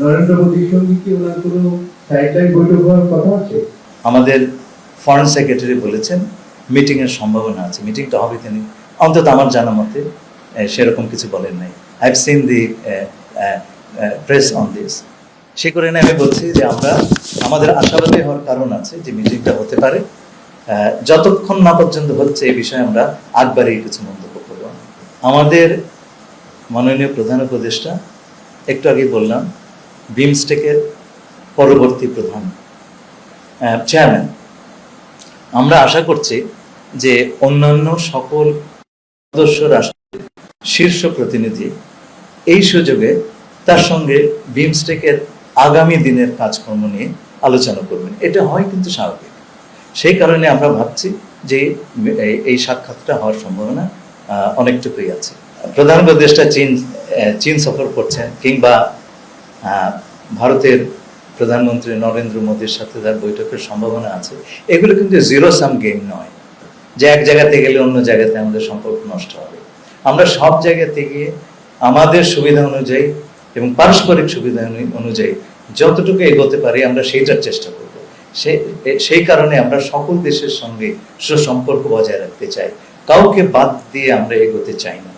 নরেন্দ্র মোদীর সঙ্গে কি ওনার কোনো সাইডলাইন বৈঠক হওয়ার কথা আছে? আমাদের ফরেন সেক্রেটারি বলেছেন মিটিংয়ের সম্ভাবনা আছে। মিটিংটা হবে তিনি। অন্তত আমার জানা মতে সেরকম কিছু বলেন নাই। I have seen the press on this say করে আমি বলছি যে আমরা, আমাদের আশাবাদী হওয়ার কারণ আছে যে মিটিংটা হতে পারে। যতক্ষণ না পর্যন্ত হচ্ছে এই বিষয়ে আমরা আগ বাড়িয়ে কিছু মন্তব্য করব। আমাদের মাননীয় প্রধান উপদেষ্টা, একটু আগে বললাম বিমস্টেকের পরবর্তী প্রধান চেয়ারম্যান আমরা আশা করছি যে অন্যান্য সকল সদস্য রাষ্ট্রের শীর্ষ প্রতিনিধি এই সুযোগে তার সঙ্গে বিমস্টেকের আগামী দিনের কাজকর্ম নিয়ে আলোচনা করবেন। এটা হয় কিন্তু স্বাভাবিক। সেই কারণে আমরা ভাবছি যে এই- সাক্ষাৎটা হওয়ার সম্ভাবনা অনেকটুকুই আছে। প্রধান উপদেষ্টা চীন চীন সফর করছেন কিংবা ভারতের প্রধানমন্ত্রী নরেন্দ্র মোদীর সাথে তার বৈঠকের সম্ভাবনা আছে। এগুলো কিন্তু জিরো সাম গেম নয় যে এক জায়গাতে গেলে অন্য জায়গাতে আমাদের সম্পর্ক নষ্ট হবে। আমরা সব জায়গাতে গিয়ে আমাদের সুবিধা অনুযায়ী এবং পারস্পরিক সুবিধা অনুযায়ী যতটুকু এগোতে পারি আমরা সেইটার চেষ্টা করব। সেই কারণে আমরা সকল দেশের সঙ্গে সুসম্পর্ক বজায় রাখতে চাই। কাউকে বাদ দিয়ে আমরা এগোতে চাই না।